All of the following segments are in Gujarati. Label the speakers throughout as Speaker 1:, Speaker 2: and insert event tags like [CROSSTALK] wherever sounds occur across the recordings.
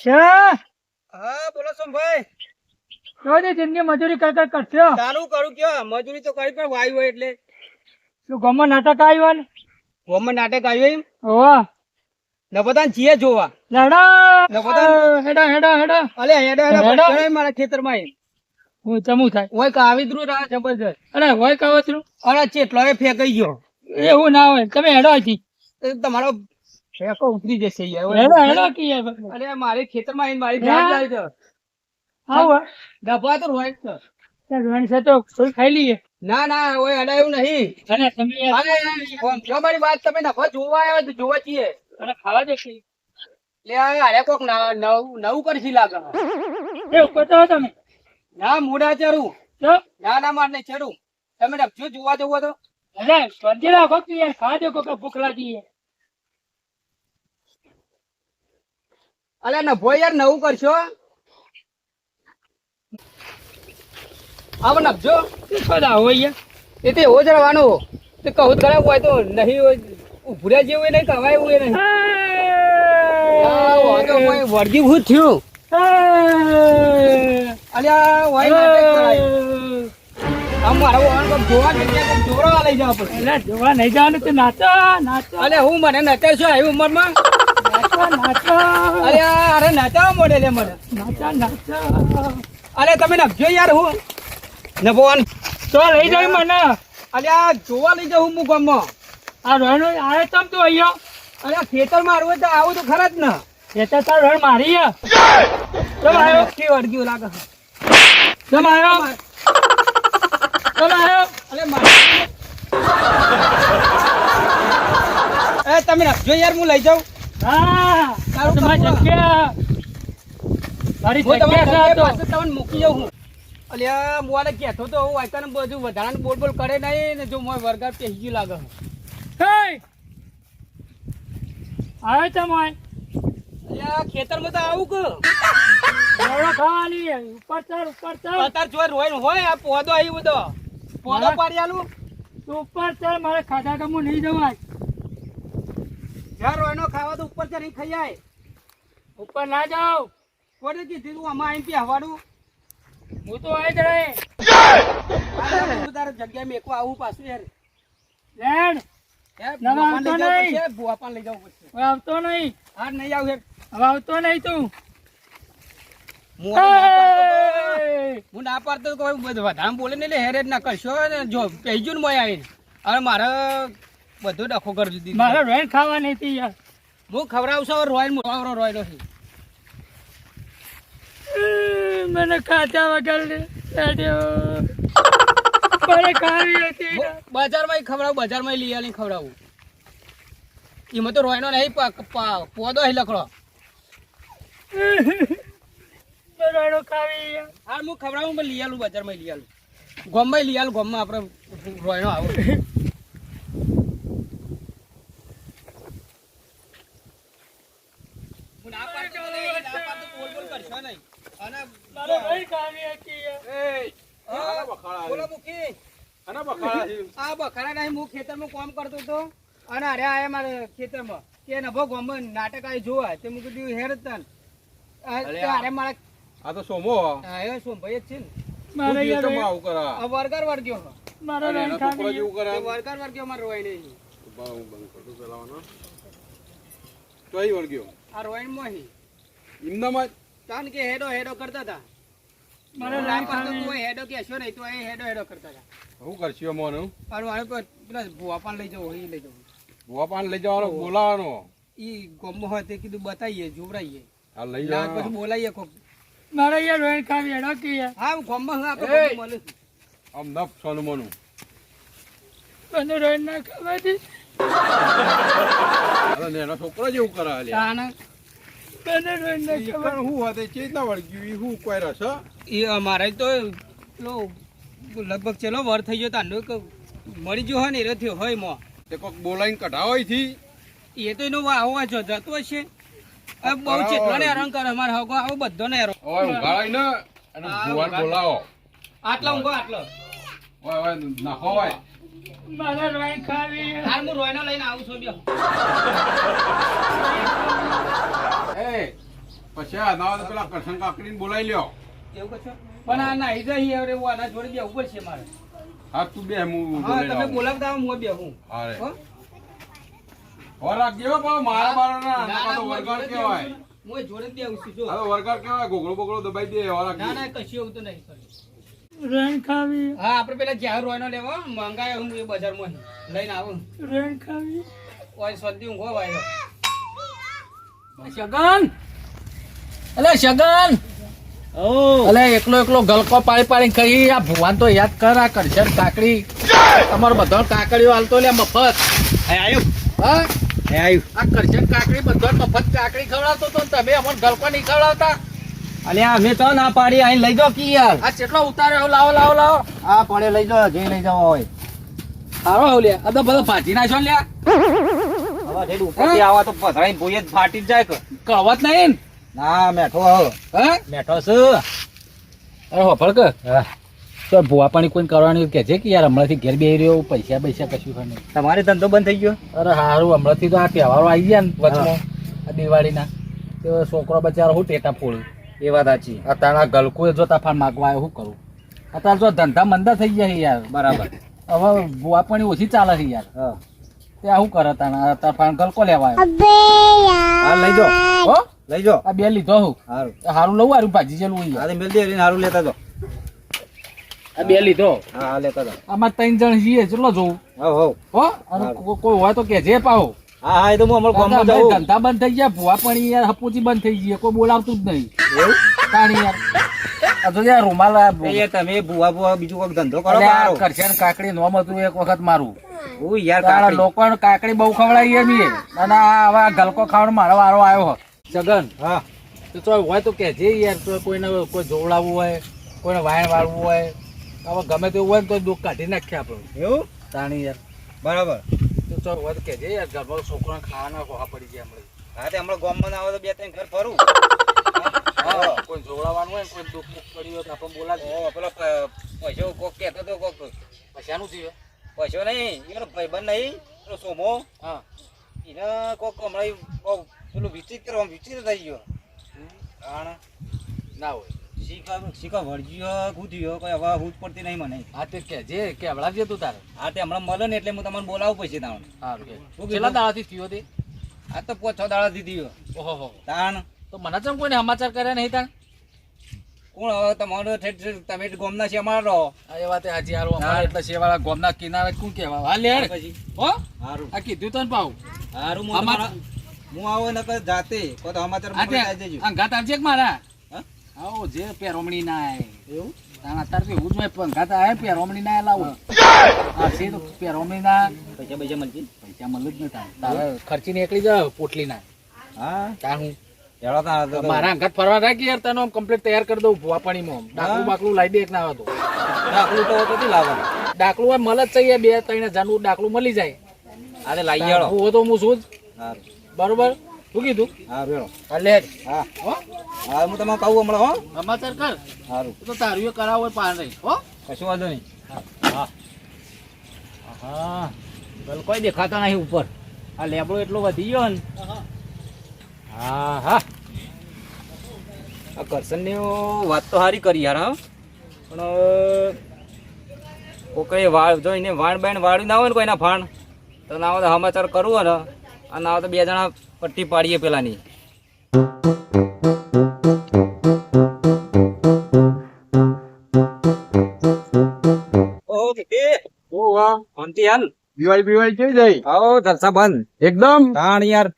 Speaker 1: કશા
Speaker 2: હા બોલો સોમભાઈ.
Speaker 1: રોજ જિંદગી મજૂરી કર કર કરશો.
Speaker 2: ચાલુ કરું કયો મજૂરી તો કરી પણ વાયુ હોય એટલે.
Speaker 1: શું ગમો નાટક આવ્યો ને
Speaker 2: ગોમન નાટક આવ્યું એમ?
Speaker 1: ઓવા
Speaker 2: ને જીએ જોવા.
Speaker 1: લડો
Speaker 2: ને બધા-
Speaker 1: હેડો હેડો હેડો.
Speaker 2: અલે હેડો હેડો
Speaker 1: હેડો.
Speaker 2: મારા ખેતરમાં એમ.
Speaker 1: હું ચમુ થાય?
Speaker 2: ઓય કાવીદ્રું રા જબરજસ્ત.
Speaker 1: અરે હોય કવતરું
Speaker 2: અરે ચેટલો એ ફેંકાઈ ગયો.
Speaker 1: એવું ના હોય. તમે હેડો અહીંથી.
Speaker 2: તમારો ફેંકો ઉતરી જશે યાર.
Speaker 1: હેડો હેડો. કી યાર.
Speaker 2: અરે મારી ખેતરમાં આવીને મારી
Speaker 1: આવો
Speaker 2: ડબ્બા તો હોય છે.
Speaker 1: ચાલ રોહન છે તો થોડી ખાઈ લઈએ.
Speaker 2: ના ના ઓય અડાયું નહીં.
Speaker 1: અને તમે
Speaker 2: અરે જો મારી વાત તમે નફો જોવા આવ્યા તો જોવા છીએ.
Speaker 1: અને ખાવા દે કે.
Speaker 2: લે અરે કોક નવ નવું કરશી લાગે.
Speaker 1: એ ઉપર તો તમે.
Speaker 2: ના મૂડા ચરું ના ના માર નહીં ચડું. તમે ડબજો જોવા જવો તો.
Speaker 1: અરે સ્પર્ધી રાખો કે યાર ખાવા દે કોક ભૂખ લાગી.
Speaker 2: અલે નભો યાર નવું કરશો? આવો નભજો.
Speaker 1: શું યાર?
Speaker 2: એ તો એવો જ રહેવાનું. તો કહું ખરાબ હોય તો નહીં હોય ઉભર્યા જેવું એ નહીં કવાય એવું એ નહીં. આ વાંધો કોઈ વળગી ભૂત થયું. અલ્યા હોય આમ મારો વાહન જોવા
Speaker 1: નહીં જવાનું નાચો નાચો.
Speaker 2: અલે હું મને નચાવ છું આવી ઉંમરમાં? અરે અરે નચાવ મોડે લે મને.
Speaker 1: નાચા નાચો.
Speaker 2: અરે તમે નભજો યાર હું. નભોવાન
Speaker 1: તો લઈ જાય મને.
Speaker 2: અલ્યા જોવા લઈ જાઉં હું ગામમાં.
Speaker 1: આ રોહન આવે તમ તો અહીંયા.
Speaker 2: અરે ખેતર મારવું હોય તો આવું તો ખરા જ ને.
Speaker 1: ખેતર તાર રણ મારી. ચમ આવ્યો
Speaker 2: કે વળગ્યું લાગે
Speaker 1: ચમ આવ્યો આવ્યો
Speaker 2: અરે મારે એ તમે નભજો યાર હું લઈ જાઉં.
Speaker 1: હા તમારી જગ્યા મારી જગ્યા છે આ
Speaker 2: જગ્યાએ
Speaker 1: તો
Speaker 2: તમને મૂકી જાઉં હું. અલ્યા હું આને કહેતો તો હું વાંચતાને બધું વધારાનું બોલ બોલ કરે નહીં ને જો મોય વરગાર પેહી ગયું લાગે
Speaker 1: હે. આવે ચમ આય
Speaker 2: અલ્યા ખેતરમાં તો આવું કે
Speaker 1: ઉપર ચડ ઉપર ચડ.
Speaker 2: અત્યારે જો રોય હોય આ પોદો આવી બધો પોદો પાડી આલું?
Speaker 1: તું ઉપર ચડ મારે ખાધા કમું નહીં જવાય.
Speaker 2: જ્યાં રોયનો ખાવા તો ઉપર ચડી ખાઈ જાય
Speaker 1: ઉપર ના જાઓ
Speaker 2: કોને કીધું તું? આમાં પહેવાડું
Speaker 1: હું તો આવી જ રહે.
Speaker 2: તારે જગ્યા મેકવા આવું પાછું યાર.
Speaker 1: લેણ આવતો નહીં.
Speaker 2: લઈ જવું પડશે
Speaker 1: હવે આવતો નહીં.
Speaker 2: હા નહીં આવ
Speaker 1: હવે આવતો નહીં તું.
Speaker 2: હું ના પાડતો તો-
Speaker 1: એ!
Speaker 2: હું ના પાડતો તો કોઈ બધું વધારે બોલે ને એટલે હેરે જ ના કરશો. જો પહેજું ને મોય આવીને. હવે મારે બધો ડખો કરી દીધી
Speaker 1: મારે રોયન ખાવાની હતી યાર.
Speaker 2: હું ખવડાવશો રોયલ મોટાવરો રોયલો છે
Speaker 1: મને ખાધા વગર કાઢ્યો ખાવી હતી
Speaker 2: બજારમાં ખવડાવું બજારમાં લઈ આવીને ખવડાવું. એમાં તો રોયનો નહીં પોદો હે લખડો.
Speaker 1: બરાડો ખાવી.
Speaker 2: હા હું ખવડાવું પણ લઈ આવું બજારમાં લઈ આવું ગોમમાં લઈ આવું ગોમમાં આપણે રોયનો આવો હું ના પાડતો તો નહીં, ના પાડતો બોલ બોલ કરશો નહીં. અને
Speaker 1: મારે રોયન ખાવી હતી યાર.
Speaker 2: બોલો મુખી. [LAUGHS] આ બખાડા નહીં, હું ખેતરમાં કામ કરતો હતો. અને અરે આયા મારે ખેતરમાં. કે નભો ગોમમાં નાટક આવી જોવા તે મું કીધું હેડ તન. અરે મારા
Speaker 3: આ તો સોમો
Speaker 2: હા, એ સોમભાઈ જ છે ને.
Speaker 1: મારે યાર
Speaker 3: આવું કરા.
Speaker 2: આ વરગાર વળગ્યો
Speaker 1: મારે
Speaker 3: અને
Speaker 1: રોયન
Speaker 3: એના છોકરો
Speaker 1: ખાવી
Speaker 3: જેવું કરે
Speaker 2: તે વરગાર વળગ્યો મારે નહીં.
Speaker 3: બંધ ચલાવવાનો
Speaker 2: આ મોહી.
Speaker 3: જ
Speaker 2: કે હેડો હેડો કરતા હતા. મને
Speaker 1: ખાવી
Speaker 2: તું હેડો કહેશો નહીં તો એ હેડો હેડો કરતા હતા.
Speaker 3: હું કરશો મોનું
Speaker 2: મારે તો પેલા ભુવા પાન લઈ જવો એ લઈ જવો
Speaker 3: ભૂવા પાન લઈ જવાનો બોલાવાનો
Speaker 2: ઈ ગમો હોય તે કીધું બતાવીએ જોવરાઈએ.
Speaker 3: આ લઈ
Speaker 2: ના પછી બોલાવીએ કોક.
Speaker 1: મારે યાર રોયન ખાવી હેડો કે
Speaker 2: હા હું ગમો હું આપણે મળે.
Speaker 3: આમ નફ સોનું મોનું.
Speaker 1: મને રોયન ના ખાવાથી
Speaker 3: અરે એનો છોકરો જેવું કરે અલ્યા
Speaker 2: તાના
Speaker 3: હું હોતે ચેજ ના વળગ્યું હું કોઈ રસ
Speaker 2: એ અમારે તો લગભગ ચેલો વર થઈ ગયો તાંડો મરી ગયો હોય ને એ થયો હોય મો.
Speaker 3: તે કોક બોલાઈને કઢાવો અહીંથી.
Speaker 2: એ તો એનો વાહો જો જતો હશે. બહુ ચેટલો ને હેરાન કરે અમારે હગો આવો બધો ને
Speaker 3: ઓય અને બોલાવો.
Speaker 2: આટલો ઊંઘો આટલો.
Speaker 3: ઓય ઓય નાખો ઓય
Speaker 1: મારે રોયન ખાવી.
Speaker 2: હાલ હું રોયનો લઈને આવું છું બ્યો
Speaker 3: એ પછી આ ના હોય તો પેલા કરશન કાકડીને બોલાવી લ્યો
Speaker 4: એવું કશો પણ આ નાઈ જઈ હવે હું આના જોડે બેહવું પડશે મારે
Speaker 3: હા તું બે હું
Speaker 4: હા તમે બોલાવતા આવો, હું બેહું
Speaker 3: હા રે.
Speaker 4: હો?
Speaker 3: હો રાખજે મારા બારાના.
Speaker 4: ના,
Speaker 3: તો
Speaker 4: હું
Speaker 3: વરગાડ કહેવાય.
Speaker 4: છું. હું જોડે બેહું છું, જો.
Speaker 3: હવે વરગાડ કહેવાય ગોગળો બોગળો દબાઈ દે હો
Speaker 4: ના. ના કશું એવું તો નહીં રેન
Speaker 1: રેણ ખાવી
Speaker 4: હા આપણે પેલા જ્યાં રોયનો લેવો મંગાયો હું એ બજારમાં લઈને આવું
Speaker 1: રેન ખાવી
Speaker 4: ઓય સ્વદી ઊંઘો વાયો
Speaker 5: શગન! અલે શગન! અલે એકલો એકલો ગલકો પાડી પાડી કહી આ ભુવાન તો યાદ કર આ કરશન કાકડી. તમારો બધો કાકડીઓ હાલતો લે મફત.
Speaker 4: આવ્યું
Speaker 5: હા?
Speaker 4: આવ્યું
Speaker 5: આ કરશન કાકડી બધો મફત કાકડી ખવડાવતો તો તમે અમને ગલકો નહીં ખવડાવતા?
Speaker 4: આ અમે તો ના પાડી અહીં લઈ જાઓ કી યાર
Speaker 5: આ કેટલો ઉતાર્યો લાવો લાવો લાવો.
Speaker 4: આ પડે લઈ જાઓ જે લઈ જાઓ હોય.
Speaker 5: સારો લે આ તો બધો ફાટી નાખો લે
Speaker 4: ઠેઠ ઉપરથી આવા તો પથરાઈ ભૂયે જ ફાટી જાય કે.
Speaker 5: કળવત નહીં
Speaker 4: ના. મેઠો આવો
Speaker 5: હા?
Speaker 4: મેઠો છે.
Speaker 5: અરે હોફળ કે. તો ભુવા પાણી કોઈ કરવાની કે છે કે યાર હમણાંથી ઘેર બેહી રહ્યો પૈસા પૈસા કશું ખાને
Speaker 4: તમારે ધંધો બંધ થઈ ગયો?
Speaker 5: અરે સારું હમણાંથી તો આ તહેવારો આવી ગયા ને વચમાં. આ દિવાળીના. તો છોકરો બચારો હું ટેટા ફોડ્યું
Speaker 4: એ વાત સાચી.
Speaker 5: અત્યારે આ ગલકુએ જો તફાન માગવા આવ્યો શું કરું? અત્યારે જો ધંધા મંદા થઈ ગયા યાર.
Speaker 4: બરાબર.
Speaker 5: હવે ભૂવા પાણી ઓછી ચાલે છે યાર.
Speaker 4: હા.
Speaker 5: તે શું કરે તાર તફાન ગલકો લેવા આવ્યો.
Speaker 4: લઈ જાઓ
Speaker 5: હો?
Speaker 4: લઈ જાઓ
Speaker 5: આ બે લીધો હું.
Speaker 4: સારું
Speaker 5: હારું લઉં હારું ભાજી જેલું યાર.
Speaker 4: હા મેલ દે લેતા
Speaker 5: આ બે લીધો.
Speaker 4: હા લેતા
Speaker 5: આમાં ત્રણ જણ છીએ કેટલો જોઉં.
Speaker 4: હો? હો
Speaker 5: હો કોઈ હોય તો કે પાહો.
Speaker 4: હા હા એ તો હું અમારા ગામમાં જાઉં.
Speaker 5: ધંધા બંધ થઈ ગયા ભુવા પણ યાર હપુચી બંધ થઈ ગઈ કોઈ બોલાવતું જ નહીં.
Speaker 4: એવું?
Speaker 5: તાણી યાર. તો યાર રૂમાલ
Speaker 4: તમે ભૂવા ભૂવા બીજું કોઈ ધંધો કરો
Speaker 5: કરશે કાકડી નોમ હતું એક વખત મારું.
Speaker 4: હું યાર કાકડી.
Speaker 5: લોકો કાકડી બહુ ખવડાવી એમ અને હવે ગલકો ખાવાનો મારો વારો આવ્યો હો. જગન
Speaker 4: હા.
Speaker 5: તો તો હોય તો કહેજે યાર તો કોઈને કોઈ જોવડાવવું હોય કોઈને વાયણ વાળવું હોય. હવે ગમે તેવું હોય ને તો દુઃખ કાઢી નાખીએ આપણે.
Speaker 4: એવું?
Speaker 5: તાણી યાર.
Speaker 4: બરાબર.
Speaker 5: તો તો હોય તો કહેજે યાર ઘરમાં છોકરાને ખાવાના ખોવા પડી ગયા હમણાં.
Speaker 4: હા તે હમણાં ગોમ ના આવે તો બે ત્રણ ઘર ફરું.
Speaker 5: હા કોઈ જોડાવાનું હોય કોઈ દુઃખ પડ્યું હોય તો આપણે બોલાવીએ.
Speaker 4: પેલો પૈસો કોક કહેતો તો કોક.
Speaker 5: પૈસાનું થયું
Speaker 4: પૈસો નહીં એનો ભાઈબંધ નહીં પેલો સોમો.
Speaker 5: હા.
Speaker 4: એને કોક હમણાં બહુ પેલું વિચિત્ર આમ વિચિત્ર થઈ ગયો. કારણ
Speaker 5: ના હોય.
Speaker 4: શીખા શીખા વળગ્યો કૂદ્યો કોઈ હવે હું જ પડતી નહીં મને.
Speaker 5: હા તે કે હવડાવજે તું તારે?
Speaker 4: આ તે હમણાં મળે ને એટલે હું તમને બોલાવું પછી
Speaker 5: સારું કે.
Speaker 4: શું?
Speaker 5: કેટલા દાડાથી થયો તે?
Speaker 4: આ તો પાંચ છ દાડા દીધી
Speaker 5: ઓહો
Speaker 4: તાણ.
Speaker 5: તો મને ચમ કોઈને સમાચાર કર્યા નહીં તાણ?
Speaker 4: કોણ હવે તમારો તમે ગોમના છે અમારો.
Speaker 5: એ વાત હાજી હારો અમારે એટલે શેવાળા ગોમના કિનારે કોણ કહેવા હા લે
Speaker 4: પછી.
Speaker 5: હો?
Speaker 4: સારું
Speaker 5: આ કીધું તને પાઉ?
Speaker 4: હારું હું હું આવો ને કદાચ જાતે. કો તો સમાચાર
Speaker 5: આ
Speaker 4: મોકલી
Speaker 5: આ
Speaker 4: દેજો.
Speaker 5: અંગાત આવજે કે મારા?
Speaker 4: હા?
Speaker 5: આવો જે પેરોમણી ના આય
Speaker 4: એવું?
Speaker 5: તાણા અત્યારે કે ઉજમે પણ ગાતા આય પેરોમણી ના લાવો. આ છે તો પેરોમણી ના
Speaker 4: પૈસા પૈસા મળશે?
Speaker 5: પૈસા મળે જ નહીં તાણ તારે ખર્ચી નીકળી જાય પોટલી ના.
Speaker 4: હા.
Speaker 5: તાણ હું મારા અંગાત ફરવા રાખી યાર તને કમ્પ્લીટ તૈયાર કરી દઉં ભૂવા પાણીમાં ડાકલું બાકલું લાવી દે એક ના આવે તો
Speaker 4: ડાકલું તો કેટલું લાવવાનું?
Speaker 5: ડાકલું આ મળે જ છે બે ત્રણ હજારનું. ડાકલું મળી જાય.
Speaker 4: આ તે લાવી
Speaker 5: હું તો હું છું જ?
Speaker 4: સારું
Speaker 5: બરોબર? શું કીધું?
Speaker 4: હા હેડો
Speaker 5: હા લે
Speaker 4: હા.
Speaker 5: હો?
Speaker 4: હા હું તમને કહું હમણાં હો.
Speaker 5: સમાચાર કર.
Speaker 4: સારું
Speaker 5: તો તારું એ કરાવો હોય પાન રહી. હો?
Speaker 4: કશું વાંધો નહીં.
Speaker 5: હા.
Speaker 4: પેલો કોઈ દેખાતા નહીં ઉપર. આ લેબડો એટલો વધી ગયો ને. હા હા આ કરશનની વાત તો સારી કરી યાર હા. પણ કોકઈ વાળ જો એને વાણ બાણ વાળ્યું ના હોય ને કોઈના ફાણ તો ના હોય તો સમાચાર કરવું ને અને ના હોય તો બે જણા પટ્ટી પાડીએ પેલાની. શાંતિ હાલ.
Speaker 3: દિવાળી બિવાળી કેવી જાય?
Speaker 4: આવો જલસા બંધ.
Speaker 3: એકદમ?
Speaker 4: તાણ યાર.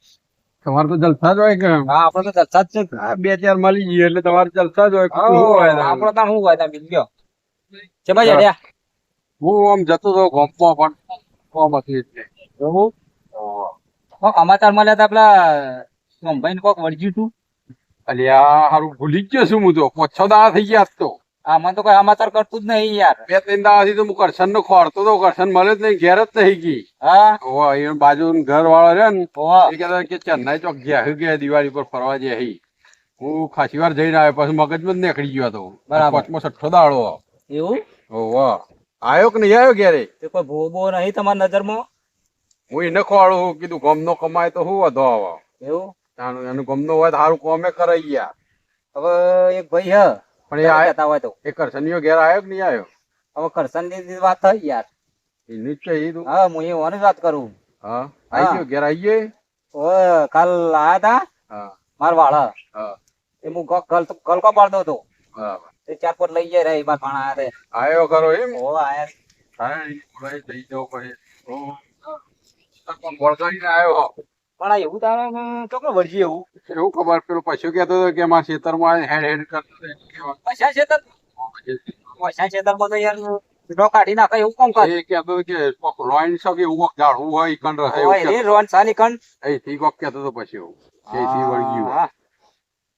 Speaker 3: તમારે તો જલસા જ હોય કે?
Speaker 4: હા આપણે તો જલસા જ છે.
Speaker 3: બે ચાર મળી ગઈ એટલે તમારે જલસા જ હોય.
Speaker 4: આપડે તાણ શું હોય કયો? જડ્યા
Speaker 3: હું આમ જતો હતો ગોમમાં પણ. ગોમ હતી એટલે.
Speaker 4: કોક સમાચાર મળ્યા હતા પેલા સોમભાઈ ને કોક વળગ્યું હતું.
Speaker 3: અલ્યા હારું ભૂલી ગયો છું હું તો. પોછો દાડા થઈ ગયા આજ તો.
Speaker 4: આમાં તો કઈ આમાં તાર કરતું જ નહીં યાર.
Speaker 3: બે ત્રણ દાડાથી તો હું કરશન નો ખોરતો તો કરશન મળે જ નહીં ઘેર જ નહીં ગઈ.
Speaker 4: હા?
Speaker 3: ઓવા એ બાજુ ઘર વાળો રે ને એ કહેતા કે ચેન્નાઈ ચોક ગયા હે ગયા દિવાળી પર ફરવા જાય હી. હું ખાસી વાર જઈને આવ્યો પછી મગજમાં જ નીકળી ગયો હતો.
Speaker 4: બરાબર.
Speaker 3: પાંચમો છઠ્ઠો દાડો.
Speaker 4: એવું?
Speaker 3: ઓવા આવ્યો કે નહીં આવ્યો ઘેરે?
Speaker 4: તે કોઈ ભૂવો બહુ નહીં તમારી નજરમાં?
Speaker 3: હું એને ખોવાડું કીધું ગમ નો કમાય તો શું વધો આવો.
Speaker 4: એવું?
Speaker 3: એનું એનું ગમનો હોય તો સારું કોમે કરાઈ ગયા.
Speaker 2: હવે એક ભાઈ હ
Speaker 3: પણ એ આય
Speaker 2: હોય તો.
Speaker 3: એ કરશનીયો ઘેર આવ્યો કે નહીં આવ્યો
Speaker 2: હવે કરશનની વાત થઈ યાર.
Speaker 3: એ છે એ તું
Speaker 2: હા હું એ ઓની વાત કરું.
Speaker 3: હા આવી ગયો ઘેર આવી ગયો
Speaker 2: ઓ કાલ આયા તા?
Speaker 3: હા.
Speaker 2: માર વાળા.
Speaker 3: હા.
Speaker 2: એ હું કલ તો ગલકો પાડતો હતો?
Speaker 3: હા.
Speaker 2: એ ચાર પર લઈ જાય રે માર ભાણા આયા
Speaker 3: આયો કરો એમ?
Speaker 2: ઓ આયા
Speaker 3: હા એ ભાઈ જઈ જવું પડે ઓ, પણ વળગાડીને આવ્યો હો.
Speaker 2: પણ આ એવું તારે ચોકડો વળજી એવું?
Speaker 3: એવું ખબર પેલો પશુ કહેતો હતો કે મારા ખેતરમાં માં હેડ હેડ કરતો હતો
Speaker 2: પૈસા છે પૈસા છે તો યાર નો કાઢી નાખે એવું કોમ કરે?
Speaker 3: એ કહેતો કે રોઈન છો કે એવું ઝાડવું હોય કણ રહે એવું
Speaker 2: ઓય રે સાની કણ?
Speaker 3: અહીંથી કોક કહેતો હતો પછી એવું. અહીંથી વળગ્યું.
Speaker 2: હા,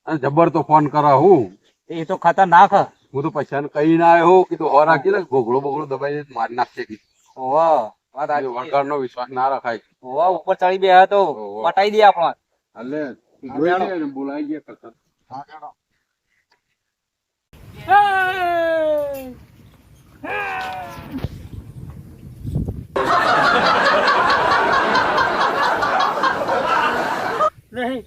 Speaker 3: અને જબર તો ફોન કરા હું.
Speaker 2: એ તો ખતરનાક નાખ
Speaker 3: હું તો પૈસા કઈ ના આવ્યો કીધું તો હોરા કે ઘોઘળો બોગળો દબાઈ મારી નાખશે.
Speaker 2: ઓહો વાત સાચી.
Speaker 3: વળગાડ નો વિશ્વાસ ના રખાય.
Speaker 2: ઓહો ઉપર ચડી બે તો. પટાઈ દે આપણો
Speaker 3: અલે જોઈ લે બોલાઈ ગયા કરતા
Speaker 1: Hey! નહીં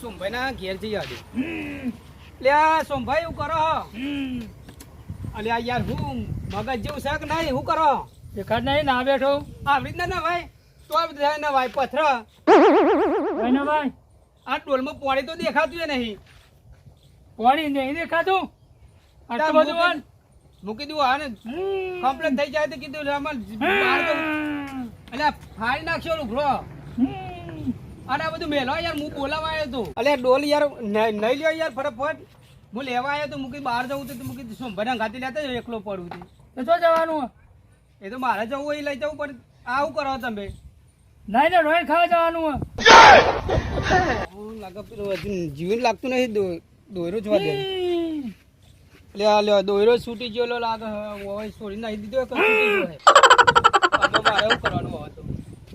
Speaker 2: સોમભાઈ ના ઘેર જઈ આજે લે આ સોમભાઈ હું કરો અલે આ યાર હું મગજ જેવું શાક નહીં? હું કરો?
Speaker 1: દેખાડ નહીં ના બેઠો.
Speaker 2: આવી રીતના ના ભાઈ. તો આ બધા ના ભાઈ પથર
Speaker 1: ભાઈ ના ભાઈ.
Speaker 2: આ ડોલમાં પાણી તો દેખાતું નહીં.
Speaker 1: પાણી નહીં દેખાતું? આટલું બધું
Speaker 2: મૂકી દઉં આને કમ્પ્લેન થઈ જાય તો કીધું લે આમાં બહાર તો એટલે ફાડી નાખશો લુગડો. અને આ બધું મેલો યાર હું બોલાવા આવ્યો તો. અલે ડોલ યાર નહીં લ્યો યાર ફટાફટ. હું લેવા આવ્યો તો મૂકી બહાર જવું તો મૂકી સોમભાઈ ગાતી લેતા એકલો પડું છું
Speaker 1: તો શું જવાનું?
Speaker 2: એ તો મારે જવું હોય એ લઈ જવું પણ આવું કરો તમે?
Speaker 1: નહીં ને રોઈ ખાવા જવાનું. હું
Speaker 2: લાગે પેલું જીવન લાગતું નથી દોયરો જોવા દે. લ્યો આ લે દોયરો છૂટી ગયો લાગે હવે હવે છોડી નાખી દીધો [LAUGHS] મારે એવું કરવાનું હવે તો.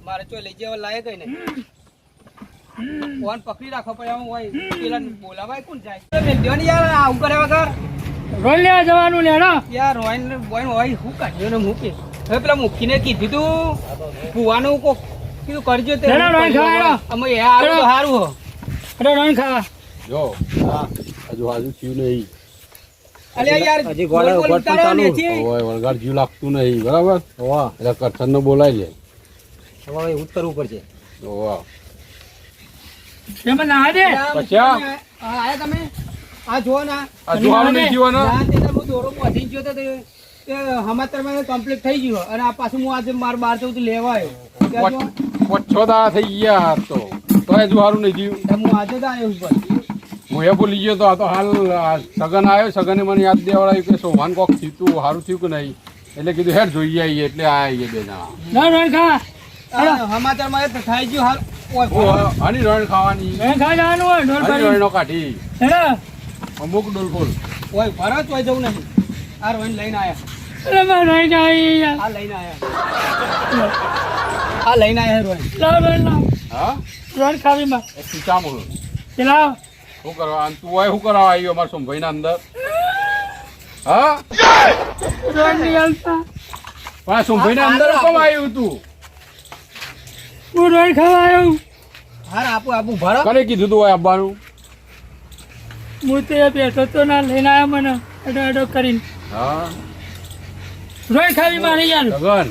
Speaker 2: મારે તો લઈ જવા લાયક નહીં ફોન પકડી રાખો પણ આમ હોય પેલા બોલાવાય કોણ જાય? મેલ્યો યાર આવું કરે વગર
Speaker 1: રોઈ લેવા જવાનું લેડો
Speaker 2: યાર રોઈન બોઈન હોય હું કાઢ્યો ને મૂકે? હવે પેલા મૂકીને કીધું તું ભુવાનું કોક કીધું કરજો તે.
Speaker 1: રોઈન ખાવા
Speaker 2: અમે એ તો સારું હો.
Speaker 1: અરે રોઈન ખાવા.
Speaker 3: જો હજુ હજુ થયું નહીં.
Speaker 5: ઉપર
Speaker 3: જીવ લાગતું બરાબર? એટલે બોલાય લે.
Speaker 5: કરવું પડશે
Speaker 3: ઓવા.
Speaker 1: એમાં ના દે
Speaker 3: પછી આ?
Speaker 2: આ આયા તમે? આ જુઓ ના.
Speaker 3: આ જોવાનું નહીં જીવન?
Speaker 2: ના હું દોરો પહોંચી ગયો તો તે- તે કમ્પ્લીટ થઈ ગયું. અને આ પાછું હું આજે માર બાર જવું લેવા આવ્યો. ત્યાં જુઓ.
Speaker 3: પાંચ છ દાડા થઈ ગયા તો તો. હજુ સારું નહીં જીવ.
Speaker 2: હું આજે જ આવ્યો ઉપર
Speaker 3: હું એ ભૂલી ગયો તો આ તો હાલ સગન આવ્યો સગને મને યાદ દેવડાવ્યું કે સોભાન કોક થયું તું સારું થયું કે નહીં? એટલે કીધું હેર જોઈએ આવીએ એટલે આ આવીએ બે જણા
Speaker 1: ના
Speaker 2: એ તો થઈ ગયું હાલ. ઓય,
Speaker 3: ઓ, રણ ખાવાની.
Speaker 1: રોઈ ખાઈ જવાનું હોય ઢોલ કરી
Speaker 3: રણનો કાઢી.
Speaker 1: હેડો
Speaker 3: અમુક ડોલફોલ.
Speaker 2: ઓય ભરત હોય જવું નહીં. આ રોઈને લઈને આયા.
Speaker 1: અરે જાય
Speaker 2: આ લઈને આયા. આ લઈને આયા રોઈ
Speaker 1: લાવ રોઈ લાવ.
Speaker 3: હા?
Speaker 1: રોઈ ખાવી માં.
Speaker 3: એ મોળ
Speaker 1: ચલાવ
Speaker 3: શું કરવા? તું હોય શું કરવા આવ્યો અમારા સોમભાઈના અંદર? હા?
Speaker 1: રોઈ નહીં હાલતા
Speaker 3: પણ આ સોમભાઈના અંદર કેમ આવ્યું તું?
Speaker 1: હું રોઈ ખાવા આવ્યો
Speaker 2: હાર આપું આપું ભરો.
Speaker 3: કરે કીધું તું હોય આવવાનું
Speaker 1: હું તે બેઠો તો ના લઈને આવ્યા મને અડો અડો કરીને.
Speaker 3: હા.
Speaker 1: રોઈ ખાવી મારી યાર.
Speaker 3: ગગન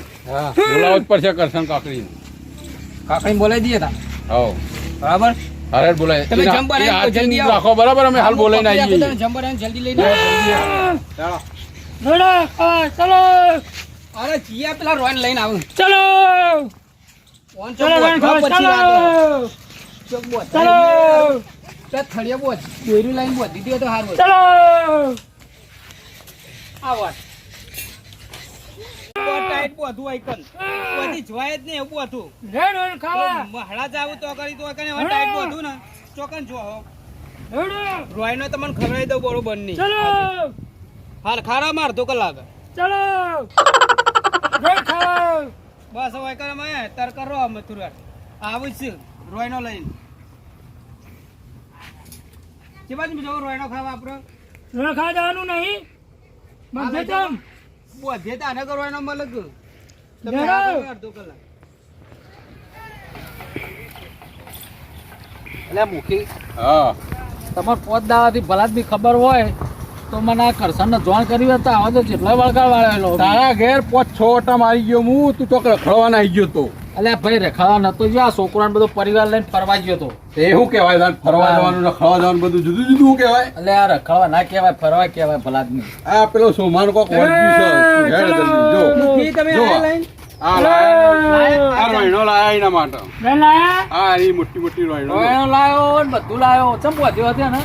Speaker 3: બોલાવો જ પડશે કરશન કાકડી
Speaker 2: કાકડી બોલાવી દઈએ તા.
Speaker 3: હો
Speaker 2: બરાબર?
Speaker 3: અરે બોલાય.
Speaker 2: તમે
Speaker 3: એ
Speaker 2: જલ્દી આવો.
Speaker 3: રાખો બરાબર? અમે હાલ બોલાઈને આવીએ.
Speaker 2: જમ્બર જલ્દી લઈને આવો.
Speaker 1: ચાલો. ખાવા ચલો.
Speaker 2: અરે જીયા પેલા રોઈન લઈને આવું.
Speaker 1: ચલો.
Speaker 2: થળિયા બોધ. દોયરું લઈને બોધ દીધી તો હારું
Speaker 1: ચલો.
Speaker 2: આ ટાઈટ બોધું હોય કન. જોવાય જ નહીં એવું બોધું.
Speaker 1: રે રોઈ ખાવા.
Speaker 2: પેલું જાવું તો કરી તો કરીને હવે ટાઈટ બોધું ને. ચોકન જો હો. નો તમને ખવડાવી દઉં બરોબર નહીં
Speaker 1: ચલો.
Speaker 2: હાલ ખારા માર તો કલાક.
Speaker 1: ચલો.
Speaker 2: બસ હવે કરે મેં તર કરો અમે તુરંત આવું છું રોયનો લઈને. કે બાજુ જવું રોયનો ખાવા આપણે
Speaker 1: રખા જવાનું નહીં. બધે તમ
Speaker 2: બધે તો આને કરવાનો મલક તમે આ કરો અડધો કલાક.
Speaker 5: એટલે મૂકી.
Speaker 3: હા.
Speaker 5: તમારે પોત દાવાથી ભલા જ બી ખબર હોય. તો મને આ કરશનને જોણ કરી હતા તો આવા તો જેટલા વળગા વાળેલો
Speaker 3: તારા ઘેર પાંચ છ ઓટા મારી ગયો હું તું તો રખડવાના આવી ગયો તો.
Speaker 5: એટલે ભાઈ રખાવા નતો જો આ છોકરાને બધો પરિવાર લઈને ફરવા ગયો તો.
Speaker 3: એ શું કહેવાય તાર ફરવા જવાનું રખડવા જવાનું બધું જુદું જુદું કહેવાય?
Speaker 5: એટલે આ રખડવા ના કહેવાય ફરવા કહેવાય ભલા જ
Speaker 3: આ પેલો સોમાન કોક વર્ગ્યું છે. જો.
Speaker 2: તમે લઈને.
Speaker 3: આ લાયા આ રોયણો લાયા એના માટે.
Speaker 1: બેન
Speaker 3: એ મોટી મોટી રોયણો
Speaker 5: રોયણો લાયો બધું લાયો. ચમ પહોંચ્યો હતો ને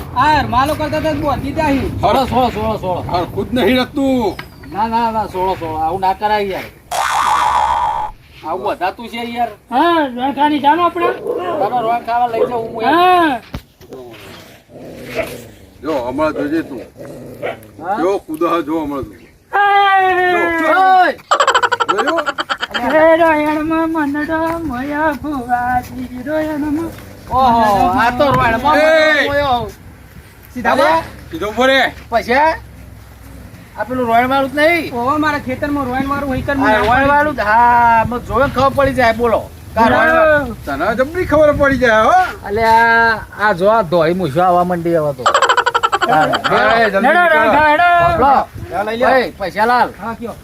Speaker 5: ના ના ના સોળો સોળો. આવું ના કરાય યાર. આવું વધાતું છે યાર.
Speaker 1: હા રોણખાની જાનો આપણે.
Speaker 5: તારો રોય ખાવા લઈ જાઉં હું.
Speaker 1: હા.
Speaker 3: જો હમણાં જોજે તું? જો કુદા જો હમણાં તું
Speaker 1: રોયણમાં મનડો મોયા ભુવાજી રોયણમાં
Speaker 5: ઓહો આ તો રોયણમાં! મોયો.
Speaker 2: સીધા
Speaker 5: અરે,
Speaker 2: બા.
Speaker 5: પછી આ પેલું રોયણ વાળું જ નહીં?
Speaker 2: ઓહો મારા ખેતરમાં રોયણ વાળું હોય કર
Speaker 5: રોયણ વાળું હા મને જોવે ખબર પડી જાય બોલો.
Speaker 3: તને જબરી ખબર પડી જાય હો.
Speaker 5: અલ્યા આ જો આ ધોઈ મૂછો આવવા માંડી હવે તો. પૈસા લાલ.
Speaker 2: હા કયો.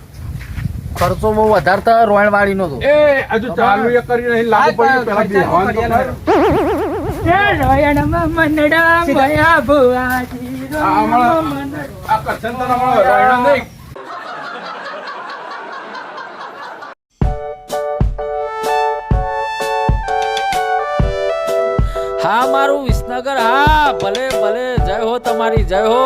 Speaker 5: ખર્ચો બહુ વધારે તો રોયણ વાળી નો
Speaker 3: એ હજુ ચાલુ એ કરી નહીં લાગુ પડ્યું પેલા બેહવાનું તો
Speaker 5: હા મારું વિસનગર હા ભલે ભલે જય હો તમારી જય હો.